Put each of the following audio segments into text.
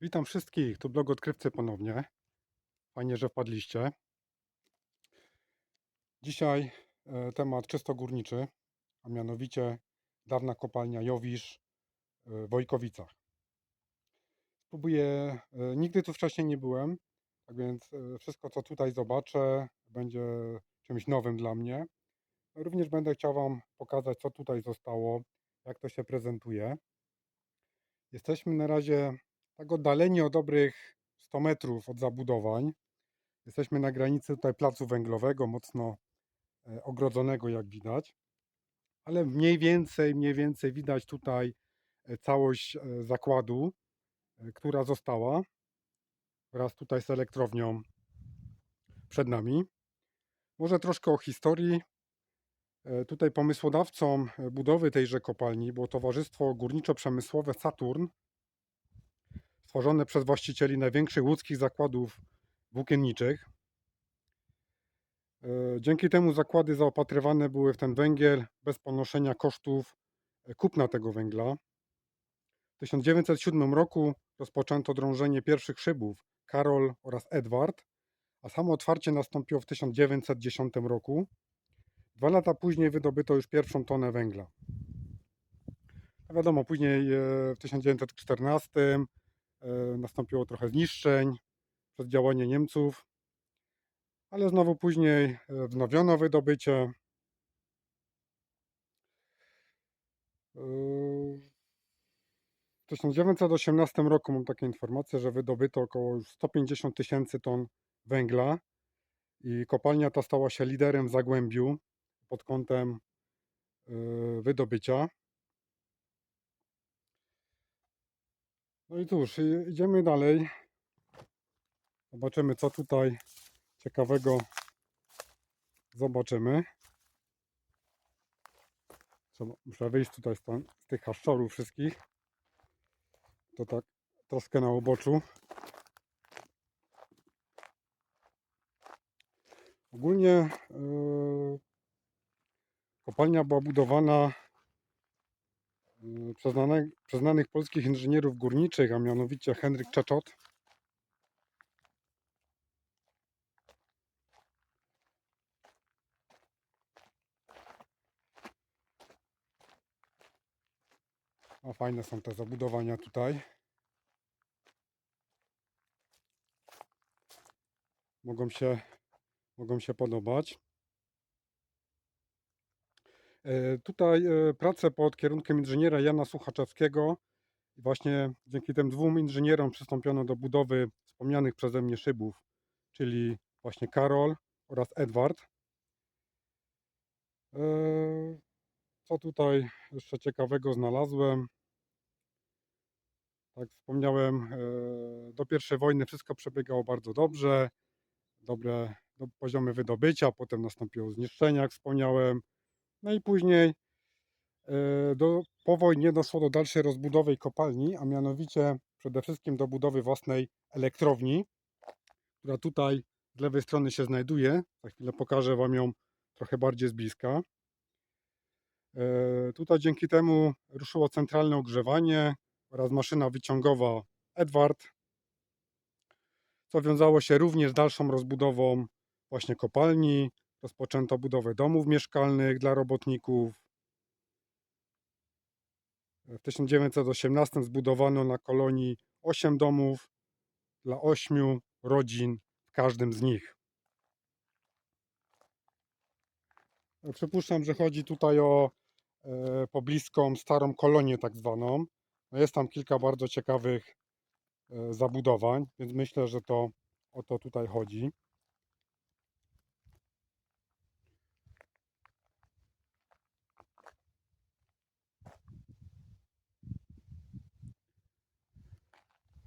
Witam wszystkich, tu blog odkrywcy ponownie. Fajnie, że wpadliście. Dzisiaj e, temat czysto górniczy, a mianowicie dawna kopalnia Jowisz e, w Wojkowicach. Spróbuję, e, nigdy tu wcześniej nie byłem, tak więc wszystko co tutaj zobaczę będzie czymś nowym dla mnie. Również będę chciał Wam pokazać co tutaj zostało, jak to się prezentuje. Jesteśmy na razie tak oddaleni o dobrych 100 metrów od zabudowań. Jesteśmy na granicy tutaj placu węglowego, mocno e, ogrodzonego jak widać. Ale mniej więcej, mniej więcej widać tutaj e, całość e, zakładu, która została wraz tutaj z elektrownią przed nami. Może troszkę o historii. Tutaj pomysłodawcą budowy tejże kopalni było Towarzystwo Górniczo-Przemysłowe Saturn, stworzone przez właścicieli największych łódzkich zakładów włókienniczych. E, Dzięki temu zakłady zaopatrywane były w ten węgiel bez ponoszenia kosztów e, kupna tego węgla. W 1907 roku rozpoczęto drążenie pierwszych szybów Karol oraz Edward, a samo otwarcie nastąpiło w 1910 roku. Dwa lata później wydobyto już pierwszą tonę węgla. No wiadomo, później e, w 1914 e, nastąpiło trochę zniszczeń przez działanie Niemców, ale znowu później e, wznowiono wydobycie. E, W 1918 roku mam takie informacje, że wydobyto około już 150 tysięcy ton węgla i kopalnia ta stała się liderem w Zagłębiu pod kątem e, wydobycia. No i cóż, idziemy dalej. Zobaczymy, co tutaj ciekawego zobaczymy. Muszę wyjść tutaj z, tam, z tych haszczorów wszystkich. To tak troszkę na uboczu. Ogólnie yy, kopalnia była budowana yy, przez, znane, przez znanych polskich inżynierów górniczych, a mianowicie Henryk Czeczot. O, fajne są te zabudowania tutaj. Mogą się, mogą się podobać. E, Tutaj e, pracę pod kierunkiem inżyniera Jana Suchaczewskiego. Właśnie dzięki tym dwóm inżynierom przystąpiono do budowy wspomnianych przeze mnie szybów, czyli właśnie Karol oraz Edward. E, Co tutaj jeszcze ciekawego znalazłem? Tak wspomniałem, do pierwszej wojny wszystko przebiegało bardzo dobrze. Dobre do poziomy wydobycia, potem nastąpiło zniszczenie, jak wspomniałem. No i później e, do, po wojnie doszło do dalszej rozbudowy kopalni, a mianowicie przede wszystkim do budowy własnej elektrowni, która tutaj z lewej strony się znajduje. Za chwilę pokażę Wam ją trochę bardziej z bliska. E, Tutaj dzięki temu ruszyło centralne ogrzewanie oraz maszyna wyciągowa Edward, co wiązało się również z dalszą rozbudową właśnie kopalni. Rozpoczęto budowę domów mieszkalnych dla robotników. W 1918 zbudowano na kolonii 8 domów dla 8 rodzin w każdym z nich. Przypuszczam, że chodzi tutaj o e, pobliską starą kolonię tak zwaną. No jest tam kilka bardzo ciekawych e, zabudowań, więc myślę, że to o to tutaj chodzi.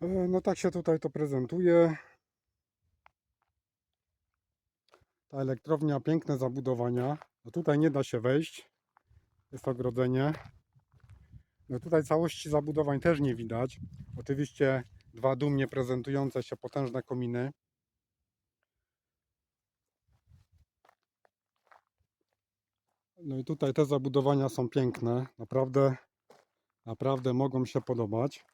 No tak się tutaj to prezentuje. Ta elektrownia, piękne zabudowania. No tutaj nie da się wejść. Jest ogrodzenie. No tutaj całości zabudowań też nie widać. Oczywiście dwa dumnie prezentujące się potężne kominy. No i tutaj te zabudowania są piękne. Naprawdę, naprawdę mogą się podobać.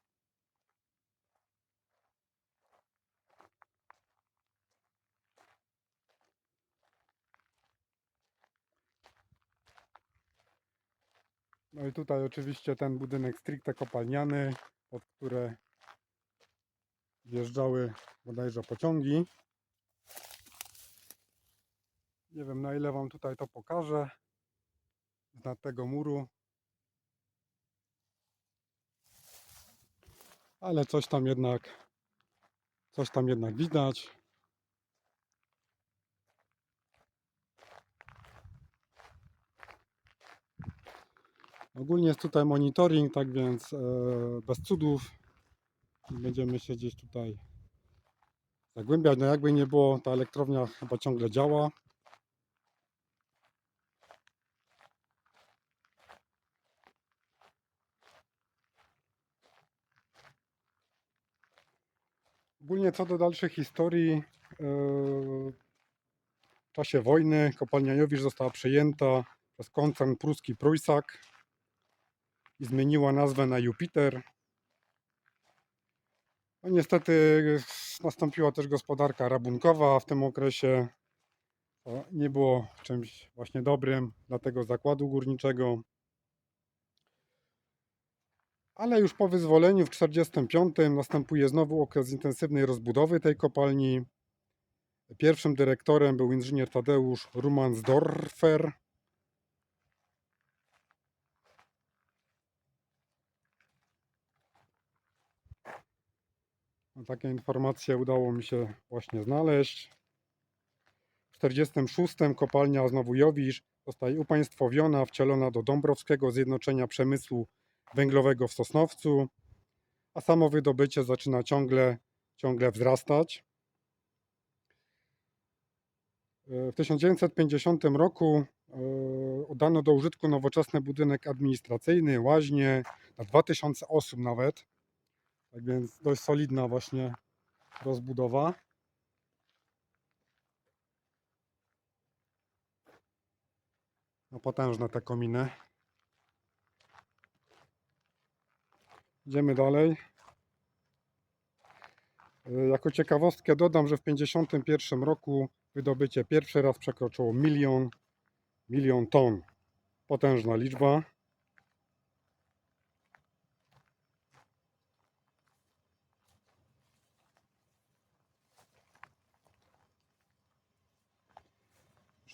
No i tutaj oczywiście ten budynek stricte kopalniany, pod które wjeżdżały bodajże pociągi. Nie wiem na ile Wam tutaj to pokażę. Z tego muru. Ale coś tam jednak, coś tam jednak widać. Ogólnie jest tutaj monitoring, tak więc e, bez cudów będziemy się gdzieś tutaj zagłębiać. No jakby nie było, ta elektrownia chyba ciągle działa. Ogólnie co do dalszej historii, e, w czasie wojny kopalnia Jowisz została przejęta przez koncern pruski Prujsak i zmieniła nazwę na Jupiter. No niestety nastąpiła też gospodarka rabunkowa w tym okresie. To nie było czymś właśnie dobrym dla tego zakładu górniczego. Ale już po wyzwoleniu w 1945 następuje znowu okres intensywnej rozbudowy tej kopalni. Pierwszym dyrektorem był inżynier Tadeusz Rumansdorfer. Takie informacje udało mi się właśnie znaleźć. W 1946 kopalnia znowu Jowisz zostaje upaństwowiona, wcielona do Dąbrowskiego Zjednoczenia Przemysłu Węglowego w Sosnowcu, a samo wydobycie zaczyna ciągle, ciągle wzrastać. E, W 1950 roku e, oddano do użytku nowoczesny budynek administracyjny, łaźnie, na 2000 osób nawet. Tak więc dość solidna właśnie rozbudowa. No potężne te kominy. Idziemy dalej. E, Jako ciekawostkę dodam, że w 1951 roku wydobycie pierwszy raz przekroczyło milion, milion ton. Potężna liczba.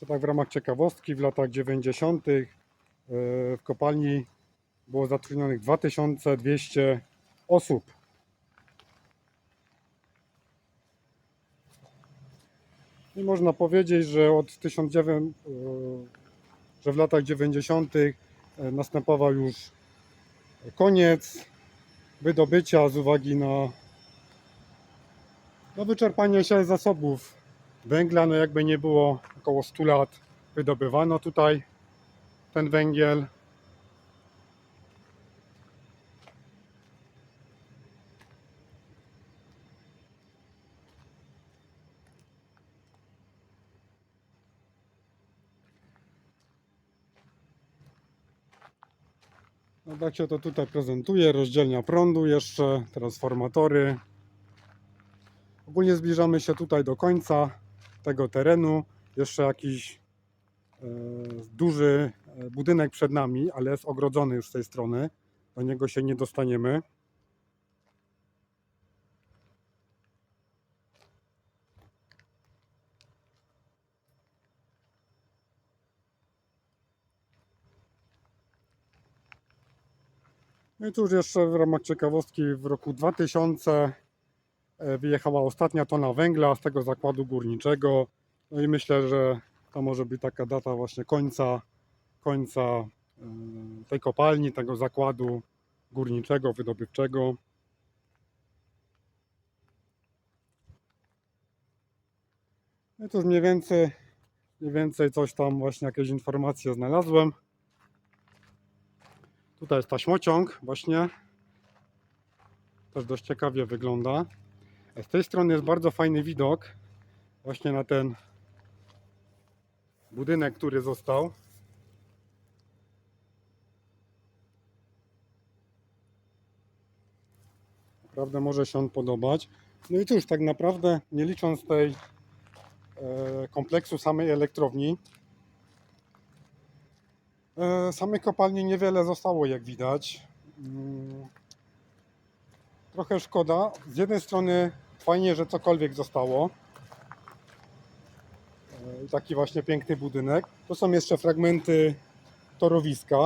Tak w ramach ciekawostki, w latach 90. e, w kopalni było zatrudnionych 2200 osób. I można powiedzieć, że od 1900, e, że w latach 90. e, następował już koniec wydobycia z uwagi na, na wyczerpanie się zasobów węgla. No jakby nie było, około 100 lat wydobywano tutaj ten węgiel. No tak się to tutaj prezentuje. Rozdzielnia prądu jeszcze, transformatory. Ogólnie zbliżamy się tutaj do końca tego terenu. Jeszcze jakiś e, duży e, budynek przed nami, ale jest ogrodzony już z tej strony. Do niego się nie dostaniemy. No i cóż, jeszcze w ramach ciekawostki w roku 2000 e, wyjechała ostatnia tona węgla z tego zakładu górniczego. No i myślę, że to może być taka data właśnie końca, końca e, tej kopalni, tego zakładu górniczego, wydobywczego. No to mniej więcej, mniej więcej coś tam właśnie jakieś informacje znalazłem. Tutaj jest taśmociąg właśnie. Też dość ciekawie wygląda. Z tej strony jest bardzo fajny widok właśnie na ten budynek, który został. Naprawdę może się on podobać. No i cóż, tak naprawdę nie licząc tej e, kompleksu samej elektrowni, E, Samej kopalni niewiele zostało, jak widać. Trochę szkoda. Z jednej strony fajnie, że cokolwiek zostało. E, Taki właśnie piękny budynek. Tu są jeszcze fragmenty torowiska.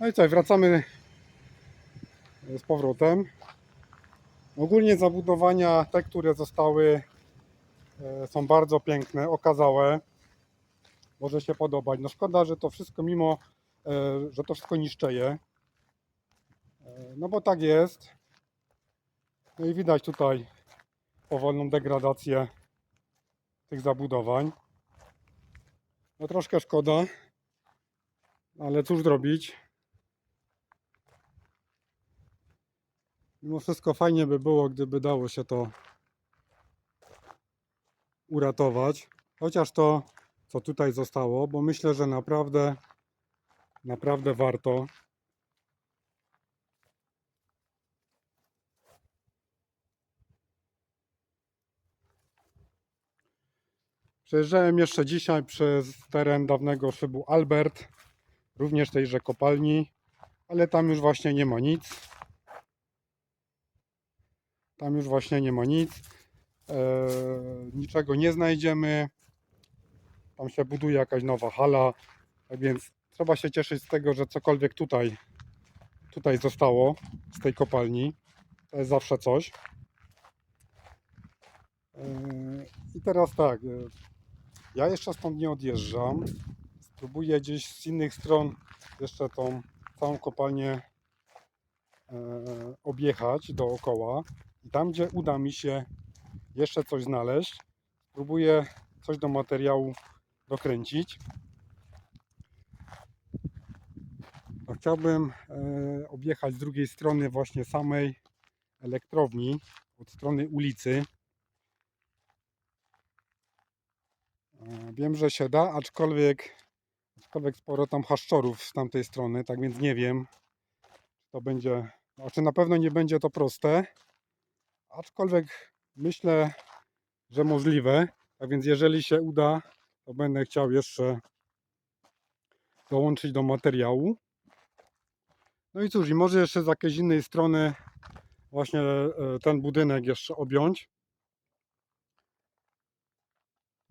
No i co, wracamy z powrotem. Ogólnie zabudowania, te, które zostały, e, są bardzo piękne, okazałe. Może się podobać. No szkoda, że to wszystko mimo, e, że to wszystko niszczeje. E, No bo tak jest. No i widać tutaj powolną degradację tych zabudowań. No troszkę szkoda, ale cóż zrobić. Mimo wszystko fajnie by było, gdyby dało się to uratować. Chociaż to, co tutaj zostało, bo myślę, że naprawdę, naprawdę warto. Przejeżdżałem jeszcze dzisiaj przez teren dawnego szybu Albert, również tejże kopalni, ale tam już właśnie nie ma nic. Tam już właśnie nie ma nic. Eee, niczego nie znajdziemy. Tam się buduje jakaś nowa hala. Więc trzeba się cieszyć z tego, że cokolwiek tutaj, tutaj zostało z tej kopalni. To jest zawsze coś. Eee, I teraz tak. e, Ja jeszcze stąd nie odjeżdżam. Spróbuję gdzieś z innych stron jeszcze tą całą kopalnię e, objechać dookoła. I tam, gdzie uda mi się jeszcze coś znaleźć, spróbuję coś do materiału dokręcić. Chciałbym e, objechać z drugiej strony właśnie samej elektrowni, od strony ulicy. E, Wiem, że się da, aczkolwiek, aczkolwiek sporo tam haszczorów z tamtej strony, tak więc nie wiem, czy to będzie, znaczy na pewno nie będzie to proste, aczkolwiek myślę, że możliwe. Tak więc jeżeli się uda, to będę chciał jeszcze dołączyć do materiału. No i cóż, i może jeszcze z jakiejś innej strony właśnie e, ten budynek jeszcze objąć.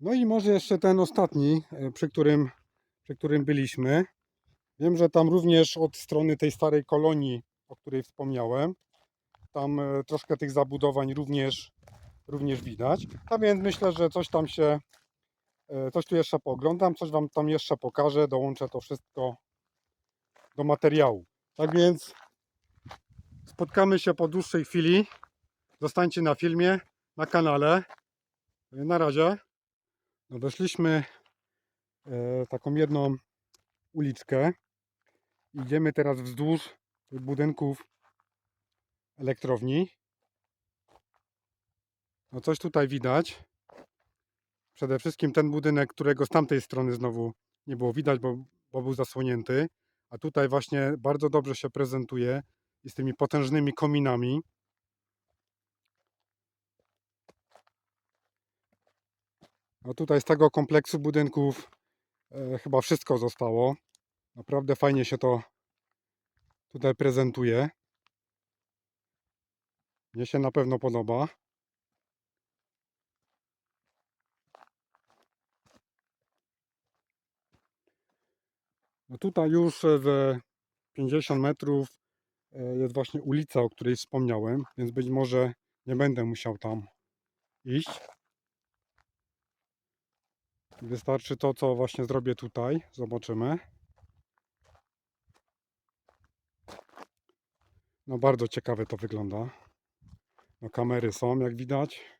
No i może jeszcze ten ostatni, e, przy którym, przy którym byliśmy. Wiem, że tam również od strony tej starej kolonii, o której wspomniałem, tam e, troszkę tych zabudowań również, również widać. A więc myślę, że coś tam się, e, coś tu jeszcze pooglądam, coś Wam tam jeszcze pokażę, dołączę to wszystko do materiału. Tak więc spotkamy się po dłuższej chwili. Zostańcie na filmie, na kanale. Na razie. No weszliśmy e, taką jedną uliczkę. Idziemy teraz wzdłuż budynków elektrowni. No coś tutaj widać. Przede wszystkim ten budynek, którego z tamtej strony znowu nie było widać, bo, bo był zasłonięty. A tutaj właśnie bardzo dobrze się prezentuje i z tymi potężnymi kominami. No tutaj z tego kompleksu budynków e, chyba wszystko zostało. Naprawdę fajnie się to tutaj prezentuje. Mnie się na pewno podoba. No tutaj już e, ze 50 metrów e, jest właśnie ulica, o której wspomniałem, więc być może nie będę musiał tam iść. Wystarczy to, co właśnie zrobię tutaj. Zobaczymy. No bardzo ciekawe to wygląda. No kamery są, jak widać.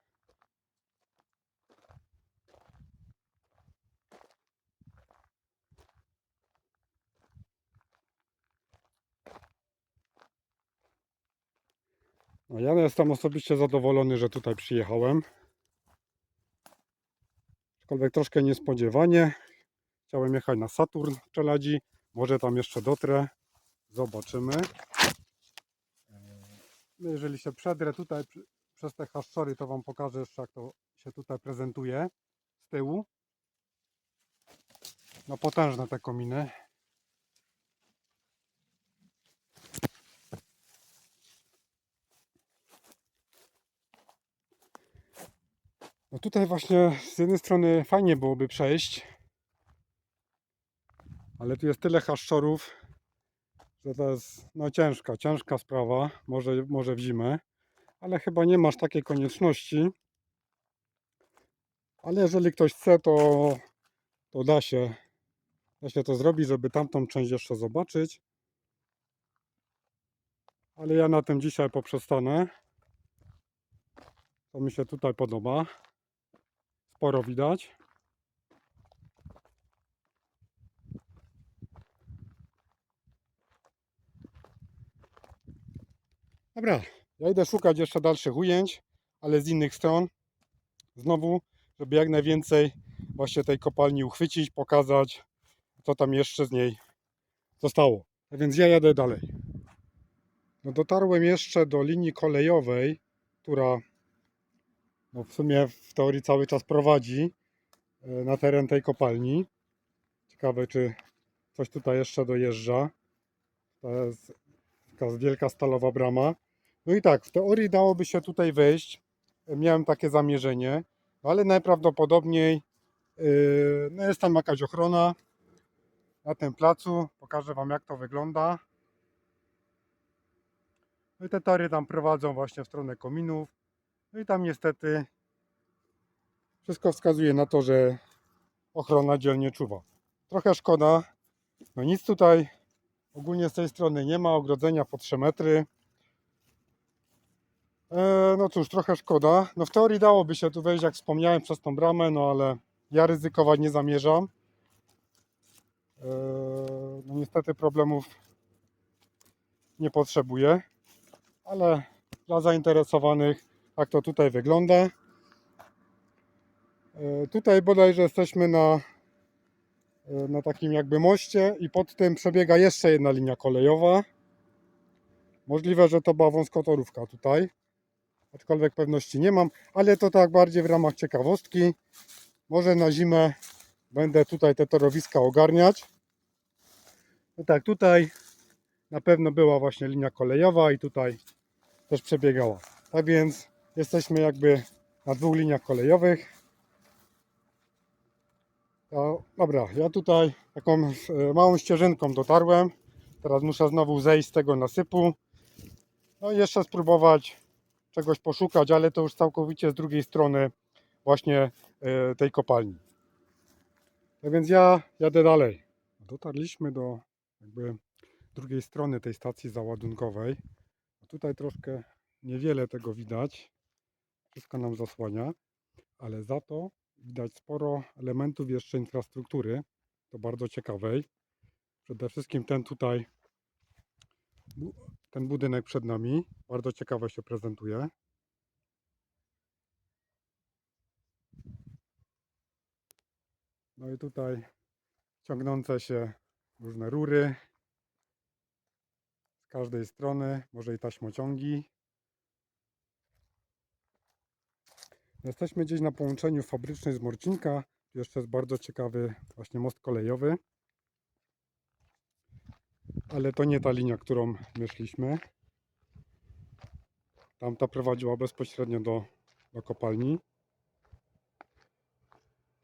Ja jestem osobiście zadowolony, że tutaj przyjechałem. Aczkolwiek troszkę niespodziewanie. Chciałem jechać na Saturn w Czeladzi. Może tam jeszcze dotrę. Zobaczymy. No jeżeli się przedrę tutaj przez te haszczory, to Wam pokażę jeszcze jak to się tutaj prezentuje z tyłu. No potężne te kominy. No tutaj właśnie z jednej strony fajnie byłoby przejść, ale tu jest tyle haszczorów, że to jest no ciężka, ciężka sprawa, może, może w zimę, ale chyba nie masz takiej konieczności. Ale jeżeli ktoś chce, to, to da się, da się to zrobić, żeby tamtą część jeszcze zobaczyć. Ale ja na tym dzisiaj poprzestanę. To mi się tutaj podoba. Sporo widać. Dobra, ja idę szukać jeszcze dalszych ujęć, ale z innych stron. Znowu, żeby jak najwięcej właśnie tej kopalni uchwycić, pokazać, co tam jeszcze z niej zostało. A więc ja jadę dalej. No dotarłem jeszcze do linii kolejowej, która no w sumie w teorii cały czas prowadzi e, na teren tej kopalni. Ciekawe, czy coś tutaj jeszcze dojeżdża. To jest taka wielka stalowa brama. No i tak, w teorii dałoby się tutaj wejść. Miałem takie zamierzenie, ale najprawdopodobniej yy, no jest tam jakaś ochrona na tym placu. Pokażę Wam, jak to wygląda. No i te tory tam prowadzą właśnie w stronę kominów. No i tam niestety wszystko wskazuje na to, że ochrona dzielnie czuwa. Trochę szkoda. No nic tutaj ogólnie z tej strony nie ma. Ogrodzenia po 3 metry. E, no cóż, trochę szkoda. No w teorii dałoby się tu wejść, jak wspomniałem, przez tą bramę, no ale ja ryzykować nie zamierzam. E, no niestety problemów nie potrzebuję, ale dla zainteresowanych tak to tutaj wygląda. E, Tutaj bodajże jesteśmy na, e, na takim jakby moście i pod tym przebiega jeszcze jedna linia kolejowa. Możliwe, że to była wąskotorówka tutaj, aczkolwiek pewności nie mam, ale to tak bardziej w ramach ciekawostki. Może na zimę będę tutaj te torowiska ogarniać. No tak, tutaj na pewno była właśnie linia kolejowa i tutaj też przebiegała. Tak więc jesteśmy jakby na dwóch liniach kolejowych. No, dobra, ja tutaj taką e, małą ścieżynką dotarłem. Teraz muszę znowu zejść z tego nasypu. No i jeszcze spróbować czegoś poszukać, ale to już całkowicie z drugiej strony właśnie e, tej kopalni. Tak więc ja jadę dalej. Dotarliśmy do jakby drugiej strony tej stacji załadunkowej. Tutaj troszkę niewiele tego widać. Wszystko nam zasłania, ale za to widać sporo elementów jeszcze infrastruktury. To bardzo ciekawej. Przede wszystkim ten tutaj, ten budynek przed nami, bardzo ciekawe się prezentuje. No i tutaj ciągnące się różne rury z każdej strony, może i taśmociągi. Jesteśmy gdzieś na połączeniu fabrycznej z Morcinka. Jeszcze jest bardzo ciekawy właśnie most kolejowy. Ale to nie ta linia, którą my szliśmy. Tamta prowadziła bezpośrednio do, do kopalni.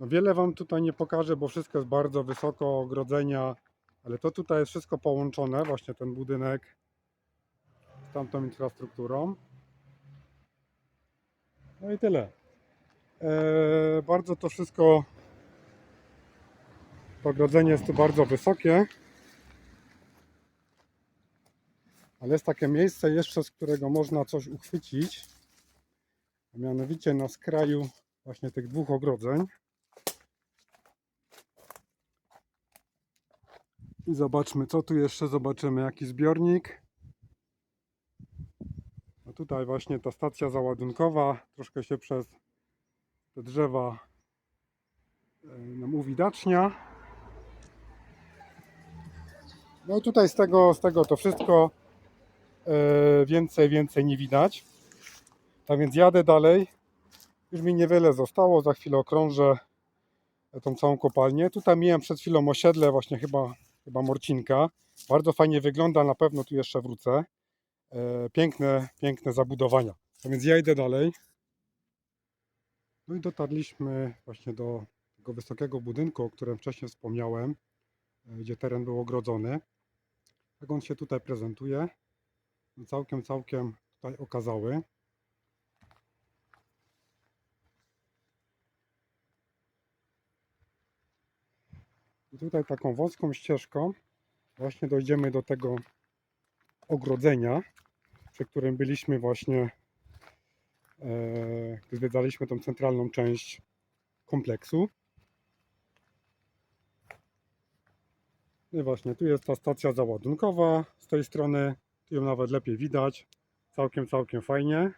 No wiele Wam tutaj nie pokażę, bo wszystko jest bardzo wysoko, ogrodzenia, ale to tutaj jest wszystko połączone, właśnie ten budynek z tamtą infrastrukturą. No i tyle. Eee, bardzo to wszystko, ogrodzenie jest tu bardzo wysokie. Ale jest takie miejsce jeszcze, z którego można coś uchwycić. A mianowicie na skraju właśnie tych dwóch ogrodzeń. I zobaczmy, co tu jeszcze zobaczymy. Jaki zbiornik. No tutaj właśnie ta stacja załadunkowa. Troszkę się przez te drzewa e, nam uwidacznia. No i tutaj z tego, z tego to wszystko. e, więcej, więcej nie widać. Tak więc jadę dalej. Już mi niewiele zostało, za chwilę okrążę tą całą kopalnię. Tutaj miałem przed chwilą osiedle, właśnie chyba, chyba Morcinka. Bardzo fajnie wygląda, na pewno tu jeszcze wrócę. E, Piękne, piękne zabudowania. A więc ja idę dalej. No i dotarliśmy właśnie do tego wysokiego budynku, o którym wcześniej wspomniałem, e, gdzie teren był ogrodzony. Tak on się tutaj prezentuje. Całkiem, całkiem tutaj okazały. I tutaj taką wąską ścieżką właśnie dojdziemy do tego ogrodzenia, przy którym byliśmy właśnie, gdy zwiedzaliśmy tą centralną część kompleksu. No i właśnie, tu jest ta stacja załadunkowa z tej strony, tu ją nawet lepiej widać, całkiem, całkiem fajnie.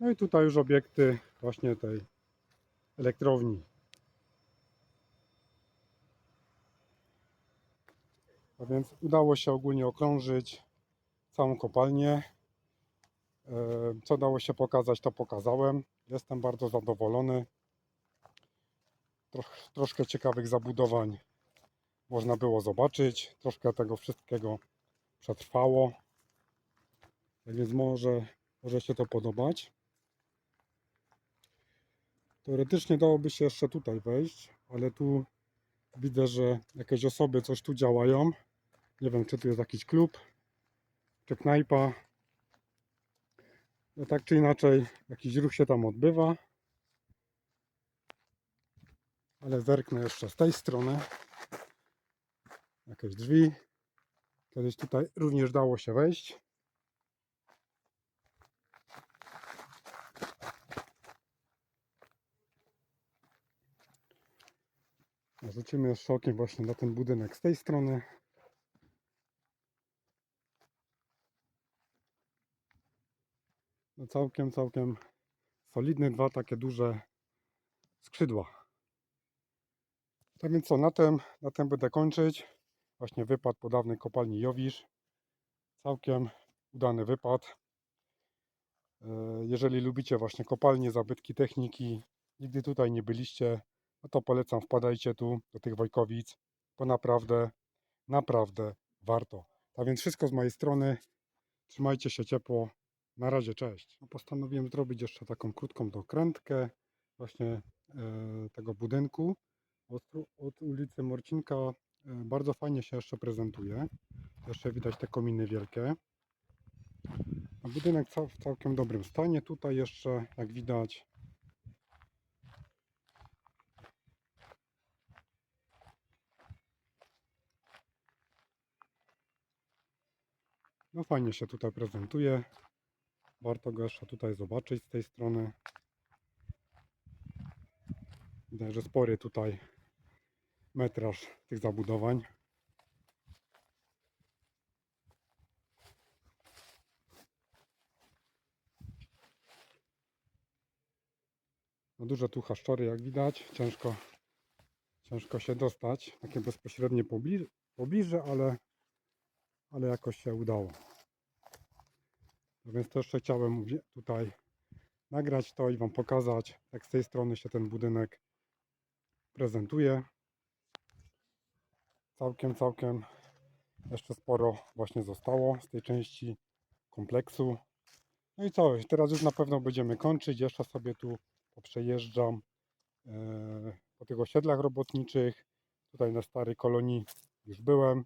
No i tutaj już obiekty właśnie tej elektrowni. A więc udało się ogólnie okrążyć całą kopalnię. E, Co dało się pokazać, to pokazałem. Jestem bardzo zadowolony. Troch, troszkę ciekawych zabudowań można było zobaczyć. Troszkę tego wszystkiego przetrwało. Tak więc może, może się to podobać. Teoretycznie dałoby się jeszcze tutaj wejść, ale tu widzę, że jakieś osoby coś tu działają. Nie wiem, czy tu jest jakiś klub, czy knajpa. No tak czy inaczej, jakiś ruch się tam odbywa. Ale zerknę jeszcze z tej strony. Jakieś drzwi. Kiedyś tutaj również dało się wejść. Rzucimy jeszcze okiem właśnie na ten budynek z tej strony. Całkiem, całkiem solidne, dwa takie duże skrzydła. Tak więc co, na tym, na tym będę kończyć. Właśnie wypad po dawnej kopalni Jowisz. Całkiem udany wypad. E, Jeżeli lubicie właśnie kopalnie, zabytki techniki, nigdy tutaj nie byliście, no to polecam, wpadajcie tu do tych Wojkowic, bo naprawdę, naprawdę warto. Tak więc wszystko z mojej strony. Trzymajcie się ciepło. Na razie, cześć. No, Postanowiłem zrobić jeszcze taką krótką dokrętkę właśnie e, tego budynku. Od, od ulicy Morcinka e, bardzo fajnie się jeszcze prezentuje. Jeszcze widać te kominy wielkie. Budynek w całkiem dobrym stanie. Tutaj jeszcze, jak widać, no fajnie się tutaj prezentuje. Warto jeszcze tutaj zobaczyć z tej strony. Widać, że spory tutaj metraż tych zabudowań. No duże tu haszczory jak widać, ciężko, ciężko się dostać, takie bezpośrednie pobli- pobliże, ale, ale jakoś się udało. No więc jeszcze chciałem tutaj nagrać to i Wam pokazać, jak z tej strony się ten budynek prezentuje. Całkiem, całkiem jeszcze sporo właśnie zostało z tej części kompleksu. No i co, teraz już na pewno będziemy kończyć. Jeszcze sobie tu poprzejeżdżam e, po tych osiedlach robotniczych. Tutaj na starej kolonii już byłem.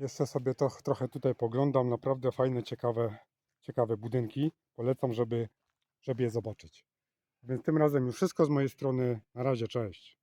Jeszcze sobie to trochę tutaj poglądam. Naprawdę fajne, ciekawe, ciekawe budynki. Polecam, żeby, żeby je zobaczyć. Więc tym razem już wszystko z mojej strony. Na razie, cześć.